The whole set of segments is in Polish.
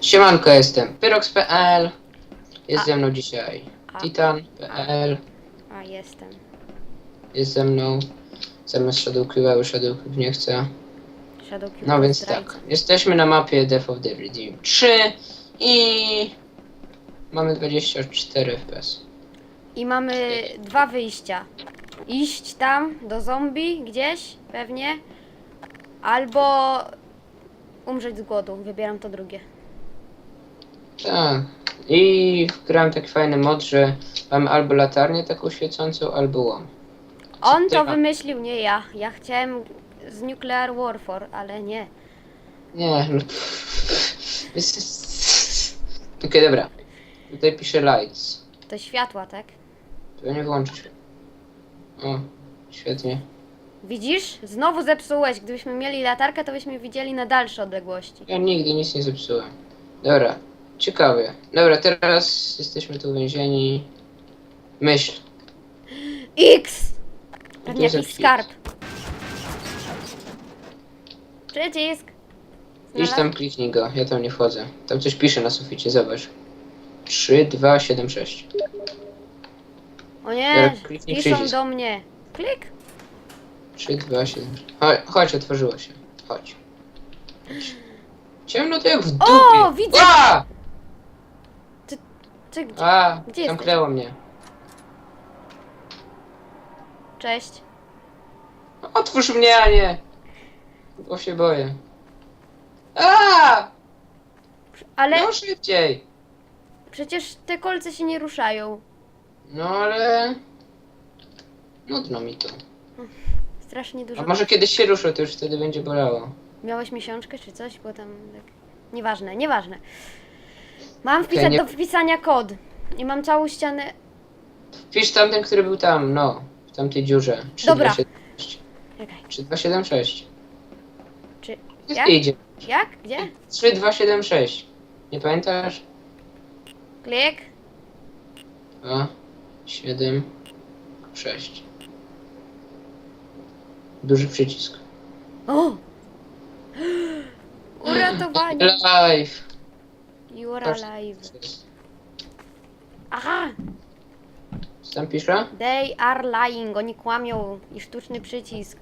Siemanko, jestem Pyrox.pl. Jest A. ze mną dzisiaj A. Titan.pl. A, jestem. Jest ze mną zamiast Shadow bo Shadow nie chce. Shadow Cube No więc zdrajca. tak, jesteśmy na mapie Death of the Redeem 3 i mamy 24 FPS. I mamy dwa wyjścia. Iść tam do zombie gdzieś, pewnie. Albo umrzeć z głodu. Wybieram to drugie. Tak. I grałem taki fajny mod, że mamy albo latarnię taką świecącą, albo łom. On to ma- wymyślił, nie ja. Ja chciałem z Nuclear Warfare, ale nie. Nie, no. Okej, dobra. Tutaj pisze lights. To światła, tak? To nie włączyć. O, świetnie. Widzisz? Znowu zepsułeś. Gdybyśmy mieli latarkę, to byśmy widzieli na dalsze odległości. Ja nigdy nic nie zepsułem. Dobra, ciekawie. Dobra, teraz jesteśmy tu uwięzieni. Myśl. X! To Pewnie jest jakiś skarb. Przycisk. Idź tam, kliknij go, ja tam nie wchodzę. Tam coś pisze na suficie, zobacz. 3, 2, 7, 6. O nie, Teraz kliknij piszą przycisk. do mnie. Klik. 3, 2, 7, 6. Chodź, chodź, otworzyło się. Chodź. Chodź. Ciemno to jak w dupie. O, widzę! A! Czy gdzie? A, Gdzie zamknęło mnie. Cześć. Otwórz mnie, a nie! Bo się boję. A! Ale No szybciej! przecież te kolce się nie ruszają. No ale... Nudno mi to. Strasznie dużo. A może kiedyś się ruszę, to już wtedy będzie bolało. Miałeś miesiączkę czy coś? Bo tam tak... Nieważne, nieważne. Mam wpisać nie- do wpisania kod. I mam całą ścianę... Wpisz tamten, który był tam, no. W tamtej dziurze. 3, Dobra. 2, 7, 6. Czekaj. 3, 2, 7, 6. Czy... Gdzie Jak? ty idzie? Jak? Gdzie? 3, 2, 7, 6. Nie pamiętasz? Klik. 2, 7, 6. Duży przycisk. O! Uratowanie. Live! You are alive. Aha! Co tam pisze? They are lying. Oni kłamią. I sztuczny przycisk.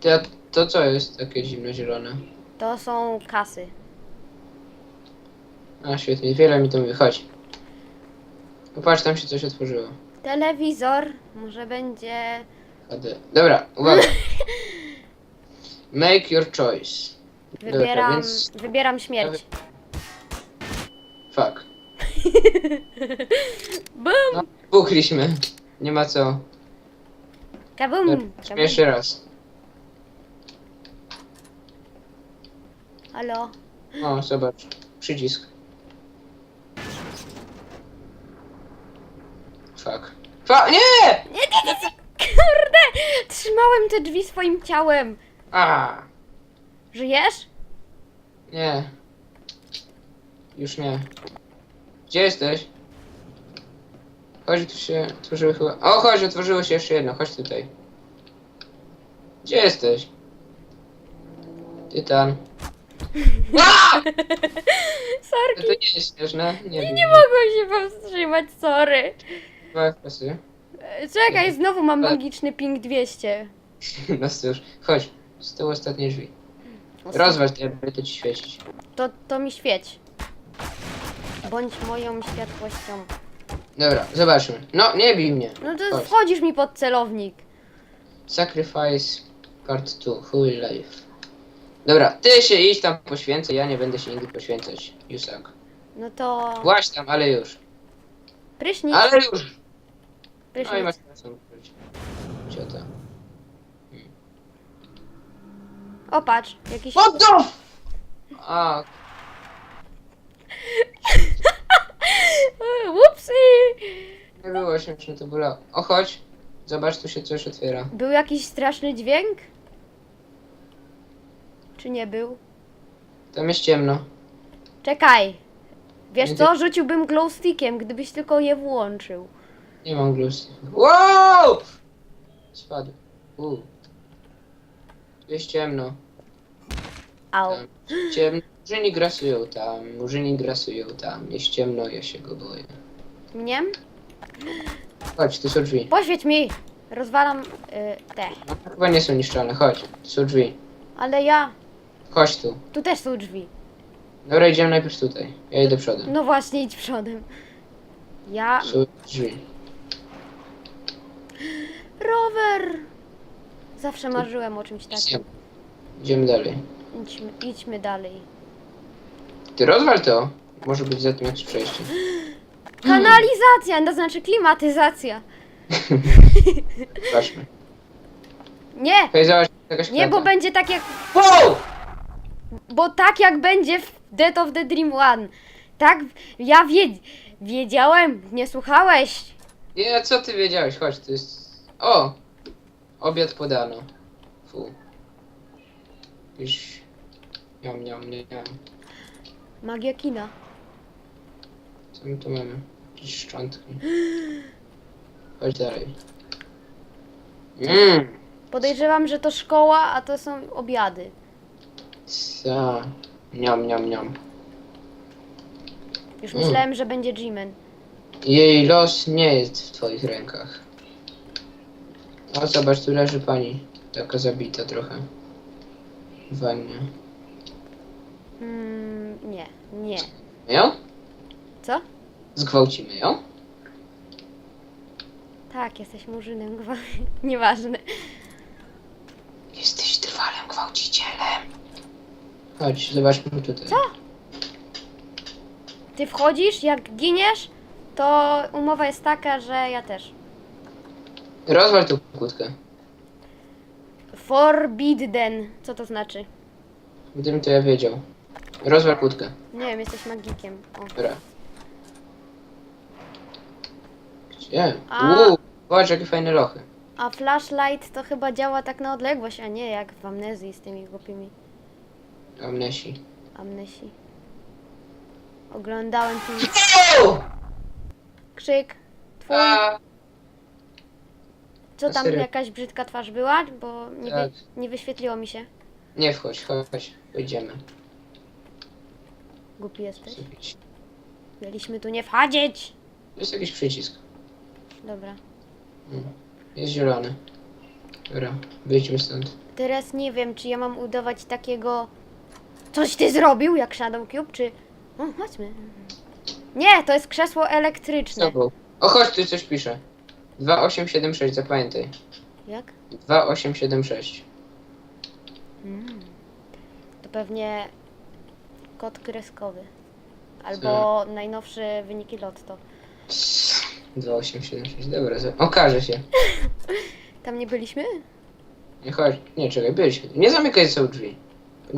To, to co jest takie zimno-zielone? To są kasy. A świetnie, wiele mi to mówi, chodź. Popatrz, tam się coś otworzyło. Telewizor. Może będzie... HD. Dobra, uwaga. Make your choice. Dobra, Wybieram, więc- wybieram śmierć. Fuck. Bum! No, buchliśmy. Nie ma co. Kabum! Dobra, kabum. Jeszcze raz. Halo? O, zobacz. Przycisk. Fuck. Fuck, nie! Nie, nie, nie, nie! Kurde! Trzymałem te drzwi swoim ciałem. A, Żyjesz? nie. Już nie. Gdzie jesteś? Chodź, tu się otworzyły chyba... O, chodź, otworzyło się jeszcze jedno. Chodź tutaj. Gdzie jesteś? Tytan. A! To Sorki. nie jest śmieszne. Nie, wiem. Nie mogłem się powstrzymać, sorry. Dwa FPS-y. E, Czekaj, znowu mam magiczny ping 200. No cóż, chodź. Z tyłu ostatnie drzwi. Rozważ te, będę ci świecić. To, to mi świeć. Bądź moją światłością. Dobra, zobaczmy. No, nie bij mnie. No to Chodź. wchodzisz mi pod celownik. Sacrifice Part 2. Who will live? Dobra, ty się idź tam poświęcę, ja nie będę się nigdy poświęcać. Suck. No to... Właź tam, ale już. Prysznic. Ale już! No i Prysznic. masz rację. Ciota. O, patrz. Jakiś... What the f- A, Upsi! nie było śmieszne, to bolało. O, chodź. Zobacz, tu się coś otwiera. Był jakiś straszny dźwięk? Czy nie był? Tam jest ciemno. Czekaj. Wiesz co? Rzuciłbym glowstickiem, gdybyś tylko je włączył. Nie mam glusy. Wow! Spadł. U. Tu jest ciemno. Au. Tam. Ciemno, Murzyni grasują tam, murzyni grasują tam. Jest ciemno, ja się go boję. Nie? Chodź, tu są drzwi. Poświeć mi! Rozwalam y, te. No, chyba nie są niszczone, chodź. Tu są drzwi. Ale ja... Chodź tu. Tu też są drzwi. Dobra, idziemy najpierw tutaj. Ja idę przodem. No właśnie, idź przodem. Ja... Są drzwi. Rower! Zawsze marzyłem o czymś takim. Idziemy dalej. Idźmy, idźmy dalej. Ty rozwal to. Może być za tym jakieś przejście. Kanalizacja, to znaczy klimatyzacja. Zobaczmy. Nie! Hej, zobacz, jakaś Nie, bo klata. będzie tak jak... Wow! Bo tak jak będzie w Death of the Dream One. Tak, ja wie, wiedziałem, nie słuchałeś. Nie, co ty wiedziałeś? Chodź, to jest... O! Obiad podano. Fu. Już... Miam, miam, miam. Magia kina. Co my tu mamy? Jakieś szczątki. Chodź dalej. Mmm! Podejrzewam, że to szkoła, a to są obiady. Co? Niam, niam, niam. Już Mm. myślałem, że będzie Jimen. Jej los nie jest w twoich rękach. O, zobacz, tu leży pani. Taka zabita trochę. W wannie. Mm, nie, nie. Ją? Co? Zgwałcimy ją? Tak, jesteś murzynem, gwa- nieważne. Jesteś trwalym gwałcicielem. Chodź, zobaczmy tutaj. Co? Ty wchodzisz, jak giniesz, to umowa jest taka, że ja też. Rozwal tą kłódkę. Forbidden. Co to znaczy? Gdybym to ja wiedział. Rozwal kłódkę. Nie wiem, jesteś magikiem. O. Dobra. Gdzie? A. Uuu, zobacz jakie fajne lochy. A flashlight to chyba działa tak na odległość, a nie jak w amnezji z tymi głupimi Amnesi. amnesji. Oglądałem film Uuu! Krzyk. Twój. A, Co tam serio? jakaś brzydka twarz była? Bo nie, Tak. wy, nie wyświetliło mi się. nie wchodź, chodź, pójdziemy. Głupi jesteś. Mieliśmy tu nie wchodzić. Jest jakiś przycisk. Dobra. Jest zielony. Dobra, wyjdźmy stąd. Teraz nie wiem, czy ja mam udawać takiego. Coś ty zrobił, jak Shadow Cube, czy. O, chodźmy. Nie, to jest krzesło elektryczne. Znowu. O, chodź, tu coś pisze. 2876, zapamiętaj. Jak? 2876. Mm. To pewnie kod kreskowy. Albo najnowszy wyniki lotto. 2876, dobra, za... okaże się. Tam nie byliśmy? Nie chodź, nie czekaj, byliśmy. Nie zamykaj są drzwi.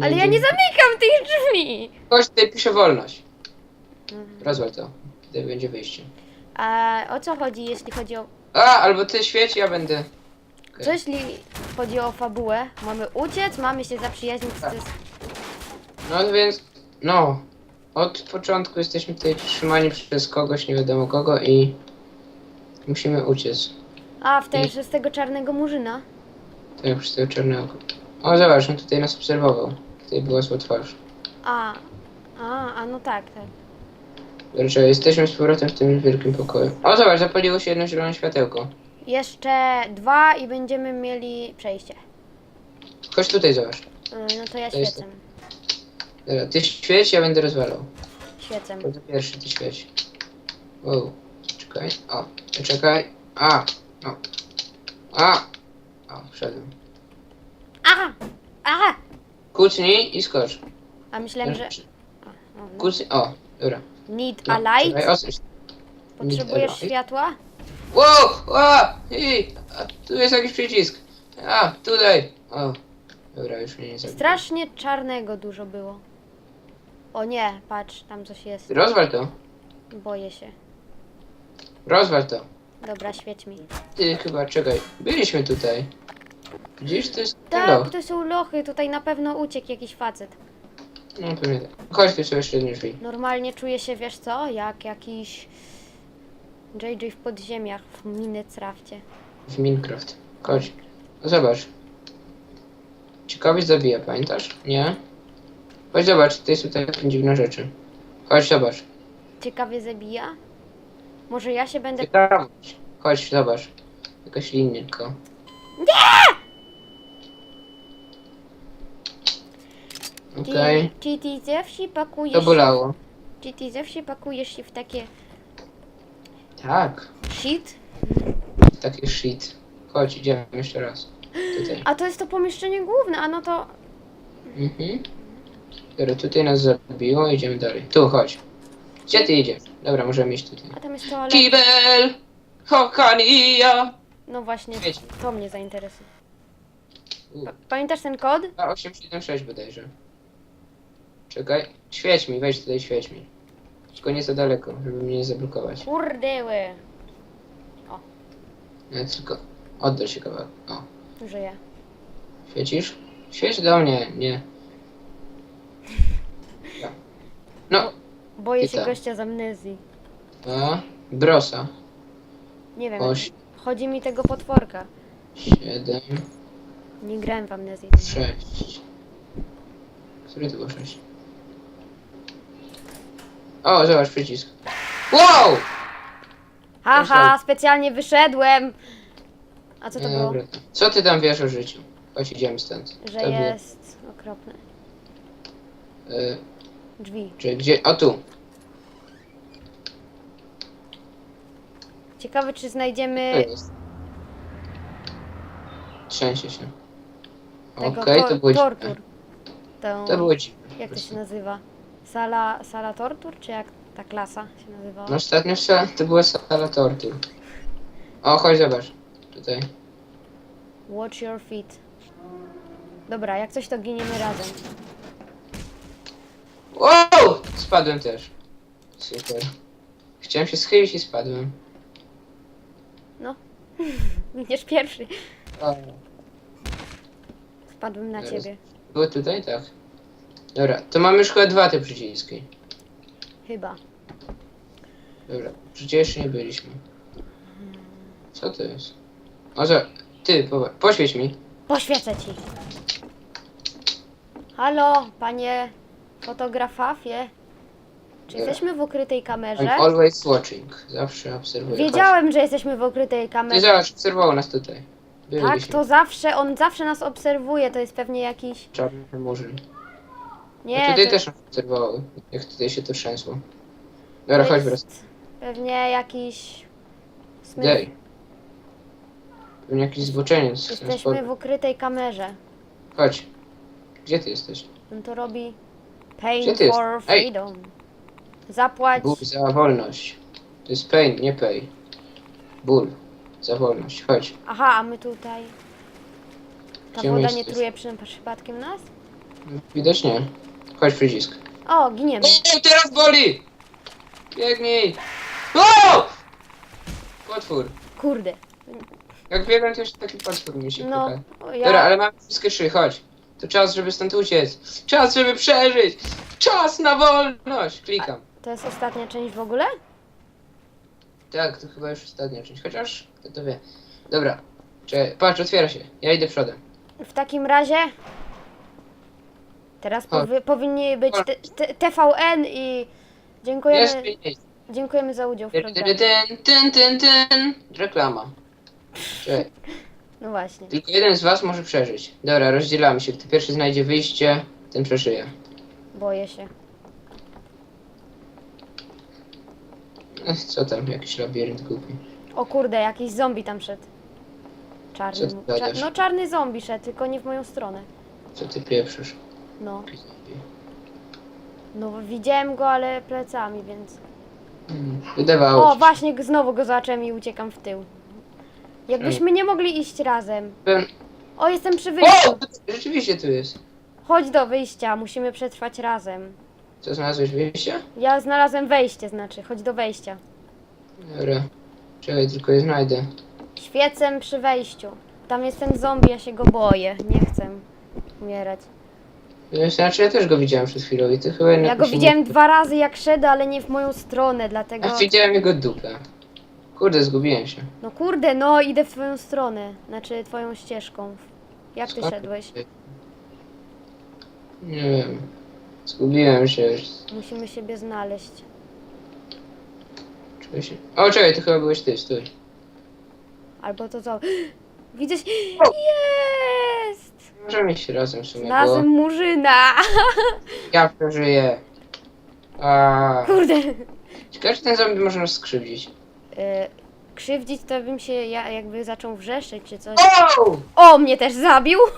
Ale ja nie zamykam tych drzwi! Chodź, tutaj pisze wolność. Mhm. Rozwal to. Tutaj będzie wyjście. A o co chodzi, jeśli chodzi o. A, albo ty świeć, ja będę. Co jeśli chodzi o fabułę? Mamy uciec, mamy się zaprzyjaźnić z. Tak. No więc, no. Od początku jesteśmy tutaj trzymani przez kogoś, nie wiadomo kogo i musimy uciec. A, w tej, z tego czarnego murzyna. Tak, przez tego czarnego. O, zobacz, on tutaj nas obserwował. Tutaj była zła twarz. A, a, a no tak, tak. Dlaczego jesteśmy z powrotem w tym wielkim pokoju. O, zobacz, zapaliło się jedno zielone światełko. Jeszcze dwa i będziemy mieli przejście. Chodź tutaj, zobacz. Y, No to ja To jest świecę. Dobra, ty świeć, ja będę rozwalał. Świecę. Będę pierwszy, ty świeć. Wow, czekaj. O, czekaj. A, o. A. O, wszedłem. Aha! Aha! Kucnij i skocz. A myślałem, że. A, o, no. Kucnij, o, dobra. Need No, a light? Czekaj. Potrzebujesz Need a light. światła? Wow, wow, ej, a tu jest jakiś przycisk. A, tutaj. O, dobra, już mnie nie. Strasznie czarnego dużo było. O nie, patrz, tam coś jest. Rozwal to. Boję się. Rozwal to. Dobra, świeć mi. Ty chyba, czekaj, byliśmy tutaj. Gdzieś to jest Tak, loch. to są lochy, tutaj na pewno uciekł jakiś facet. No pewnie tak. Chodź, tu jeszcze jedne drzwi. Normalnie czuję się, wiesz co, jak jakiś JJ w podziemiach w Minecrafcie. W Minecraft. Chodź. No zobacz. Ciekawość zabija, pamiętasz? Nie? Chodź zobacz, tutaj są takie dziwne rzeczy. Chodź zobacz. Ciekawie zabija? Może ja się będę... Ciekawość. Chodź zobacz. Jakaś linijka. Nie! Okej. Czy ty ze wsi pakujesz To bolało. Czy ty ze wsi pakujesz się w takie Tak. shit? Taki shit. Chodź, idziemy jeszcze raz. Tutaj. A to jest to pomieszczenie główne, a no to... Mhm. Dobra, tutaj nas zabiło, idziemy dalej. Tu, chodź. Gdzie ty idziesz? Dobra, możemy iść tutaj. A tam jest toalet. Kibel! Hokania! No właśnie, to mnie zainteresuje. U. Pa- Pamiętasz ten kod? 876 bodajże. Czekaj. Świeć mi, wejdź tutaj, świeć mi. Tylko nie za daleko, żeby mnie nie zablokować. Kurdeły. Ja tylko oddal się kawałek. O, Żyję. świecisz? Świeć do mnie, nie. Ja. No, Boję I się gościa z amnezji. a, brosa. Nie wiem, Oś, chodzi mi tego potworka. siedem, Nie grałem w amnezji. sześć. Który to był sześć? O, zobacz przycisk. Wow! Haha, specjalnie wyszedłem. A co to Nie, było? dobra. Co ty tam wiesz o życiu? Chodź, idziemy stąd. Że To było. jest okropne. Y, Drzwi. czy gdzie? O tu. Ciekawe, czy To znajdziemy jest. Trzęsie się. tego Okej, tor- to było tortur. To było dziwne. po jak to prostu. się nazywa? Sala, sala tortur? Czy jak ta klasa się nazywała? No ostatnio to była sala tortur. O, chodź zobacz. Tutaj. Watch your feet. Dobra, jak coś to giniemy razem. Wow! Spadłem też. Super. Chciałem się schylić i spadłem. Będziesz pierwszy. O, Wpadłem na ciebie. Było tutaj? Tak. Dobra, to mamy już chyba dwa te przyciski. Chyba. Dobra, przecież jeszcze nie byliśmy. Co to jest? O, za... Ty, po... poświeć mi. Poświecę ci. Halo, panie fotografafie. Czy jesteśmy w ukrytej I'm kamerze? always watching. Zawsze obserwuję. Wiedziałem, że jesteśmy w ukrytej Chodź. Kamerze. zobacz, obserwował nas tutaj. Tak, Byliśmy. to zawsze, on zawsze nas obserwuje, to jest pewnie jakiś... Czarny murzyn. Nie, Nie, tutaj to, też obserwował, jak tutaj się to trzęsło. Dobra, to chodź wraz. jest pewnie jakiś... Smyk. Pewnie jakiś zboczeniec. Jesteśmy w ukrytej kamerze. Chodź. Gdzie ty jesteś? On to robi... Pain Gdzie ty jest? for Ej! freedom. Zapłać... Ból za wolność. To jest pain, nie pay. Ból. Za wolność. Chodź. Aha, a my tutaj... Ta Gdzie woda nie jesteśmy? truje przy, przypadkiem nas? Widocznie. Chodź przycisk. O, giniemy. O, teraz boli! Biegnij! O! Potwór. Kurde. Jak biegam, to jeszcze taki potwór mi się No, ja... Dobra, ale mamy wszystkie trzy, chodź. To czas, żeby stąd uciec. Czas, żeby przeżyć. Czas na wolność. Klikam. To jest ostatnia część w ogóle? Tak, to chyba już ostatnia część. Chociaż, kto to wie. Dobra. Czekaj, patrz, otwiera się. Ja idę przodem. W takim razie... Teraz powi powinni być TVN i... Dziękujemy, miejsce. dziękujemy za udział w programie. Ten, ten, ten, ten. Reklama. Czekaj. No właśnie. Tylko jeden z was może przeżyć. Dobra, rozdzielamy się. Kto pierwszy znajdzie wyjście, ten przeżyje. Boję się. Ech, co tam, jakiś labirynt głupi. O kurde, jakiś zombie tam szedł. Czarny. Ty gadasz? Cza no czarny zombie szedł, tylko nie w moją stronę. Co ty pieprzysz? No. No widziałem go, ale plecami, więc... Hmm, Wydawało O, ci się. właśnie znowu go zacząłem i uciekam w tył. Jakbyśmy nie mogli iść razem. O, jestem przy wyjściu. O! Rzeczywiście tu jest. Chodź do wyjścia, musimy przetrwać razem. Co, znalazłeś wyjście? Ja znalazłem wejście, znaczy, chodź do wejścia. Dobra. Czekaj, tylko je znajdę. Świecę przy wejściu. Tam jest ten zombie, ja się go boję. Nie chcę umierać. No, Znaczy, ja też go widziałem przed chwilą i to chyba Ja go się widziałem dwa razy jak szedł, ale nie w moją stronę, dlatego... Nie... A widziałem jego dupę. Kurde, zgubiłem się. No kurde, no idę w twoją stronę. Znaczy twoją ścieżką. Jak ty Skąd? szedłeś? Nie wiem. Zgubiłem się już. Musimy siebie znaleźć. Czuję się... O, czekaj, to chyba byłeś ty, stój. Albo to co? Widzę się... O! Jest! Możemy iść razem w sumie, bo Znalazłem murzyna! ja przeżyję. A, Kurde! ciekawe, czy ten zombie może nas skrzywdzić. E, krzywdzić to bym się ja jakby zaczął wrzeszczeć czy coś. O! O, mnie też zabił!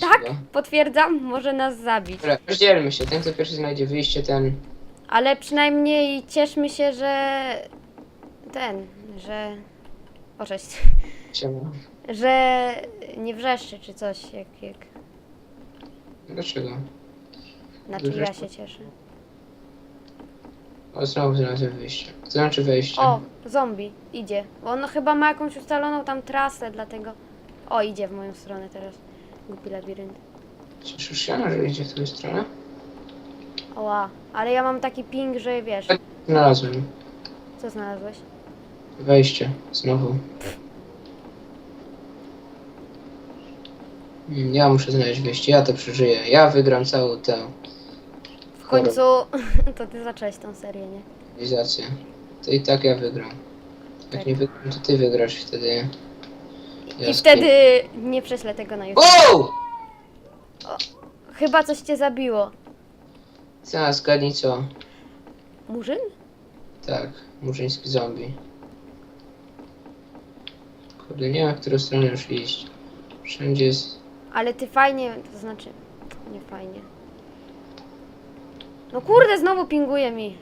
Tak, potwierdzam, może nas zabić. Dobra, rozdzielmy się. Ten, kto pierwszy znajdzie wyjście, ten... Ale przynajmniej cieszmy się, że ten, że. O cześć. Siema. Że nie wrzeszczy czy coś, jak. jak... Dlaczego? Znaczy ja Wrzeszczy? się cieszę. O, znowu znalazłem wyjście. To znaczy wejście. O, zombie, idzie. On chyba ma jakąś ustaloną tam trasę, dlatego. O, idzie w moją stronę teraz. Głupi labirynt. Cieszysz się, że idzie w twoją stronę? Oła, ale ja mam taki ping, że wiesz. Znalazłem. Co znalazłeś? Wejście. Znowu. Mm, Ja muszę znaleźć wyjście. Ja to przeżyję. Ja wygram całą tę końcu to ty zacząłeś tą serię, nie? cywilizację. To i tak ja wygram. Jak Tak. nie wygram, to ty wygrasz wtedy. I Ja wtedy nie prześlę tego na YouTube. Wow! Chyba coś cię zabiło. Zaraz, zgadnij co. Murzyn? Tak, murzyński zombie. Kurde, nie wiem, w którą stronę już iść. Wszędzie jest... Ale ty fajnie, to znaczy, nie fajnie. No kurde, znowu pinguje mi.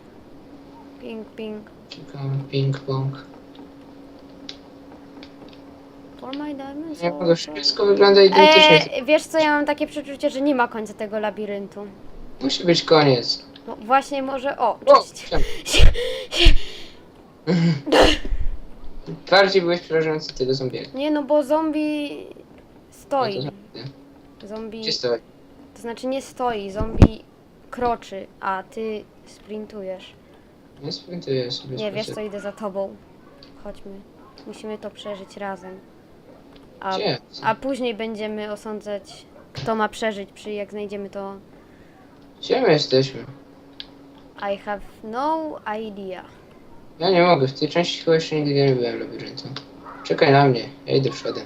Ping, ping. Czekam, ping-pong. For my diamonds. Mogę, for- wszystko wygląda identycznie. Eee, wiesz co, ja mam takie przeczucie, że nie ma końca tego labiryntu. Musi być koniec. No właśnie może, o, cześć. Bardziej byłeś przerażający tego zombiego. Nie no, bo zombie No stoi. to zombie. Zombie, Gdzie stoi? to znaczy nie stoi, zombie kroczy, a ty sprintujesz. Nie sprintuję sobie. Nie, wiesz co, idę za tobą. Chodźmy. Musimy to przeżyć razem. A, Gdzie? a później będziemy osądzać, kto ma przeżyć, przy jak znajdziemy to. Gdzie my jesteśmy? I have no idea. Ja nie mogę, w tej części chyba jeszcze nigdy nie byłem labiryntu. Czekaj na mnie, ja idę przodem.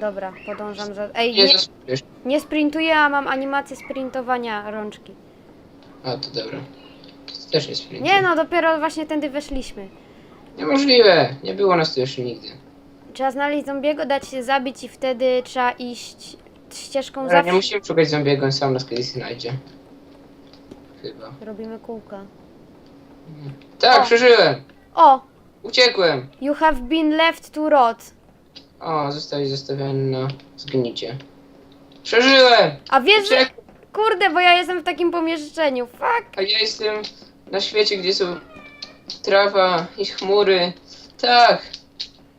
Dobra, podążam za. Ej, Nie nie, zaspujesz. nie sprintuję, a mam animację sprintowania rączki. A, to dobra. To też nie sprintuje. Nie no, dopiero właśnie tędy weszliśmy. Niemożliwe, nie było nas tu jeszcze nigdy. Trzeba znaleźć zombiego, dać się zabić i wtedy trzeba iść ścieżką Ale zawsze. nie musimy szukać zombiego, on sam nas kiedyś znajdzie. Chyba. Robimy kółka. Tak, O. przeżyłem! O! Uciekłem! You have been left to rot. O, zostali zostawieni na zgnicie. Przeżyłem! A wiesz, że... Uciekłem! Kurde, bo ja jestem w takim pomieszczeniu. Fuck. A ja jestem na świecie, gdzie są trawa i chmury. Tak!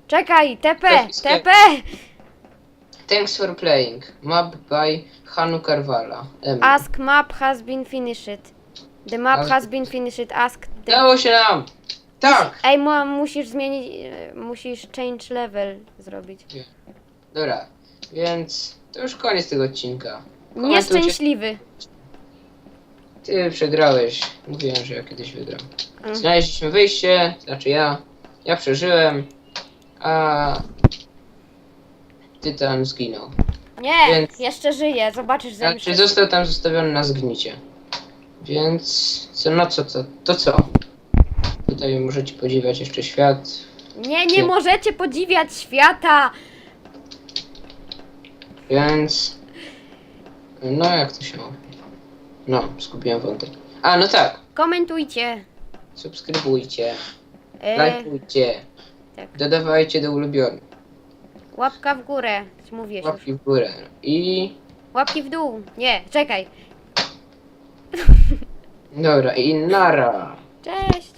Czekaj, TP. TP. Thanks for playing. Map by Hanu Carvala. M. Ask map has been finished. The map Ask- has been finished. Ask the... Dało się nam! Tak! Ej, musisz zmienić, e, musisz change level zrobić. Dobra, więc to już koniec tego odcinka. Nieszczęśliwy. Ty przegrałeś. Mówiłem, że ja kiedyś wygram. Mm. Znaleźliśmy wyjście, znaczy ja. Ja przeżyłem, a Tytan zginął. Nie, Więc- jeszcze żyje. Zobaczysz Znaczy zemszczę. został tam zostawiony na zgnicie. Więc co, no co, co, to co? Tutaj możecie podziwiać jeszcze świat. Nie Nie. możecie podziwiać świata. Więc. No jak to się mówi? No, skupiłem wątek. A no tak, Komentujcie. subskrybujcie, E, lajkujcie, tak. dodawajcie do ulubionych, łapka w górę. Mówię już. łapki w górę i. Łapki w dół. Nie, czekaj. Dobra, i nara. Cześć.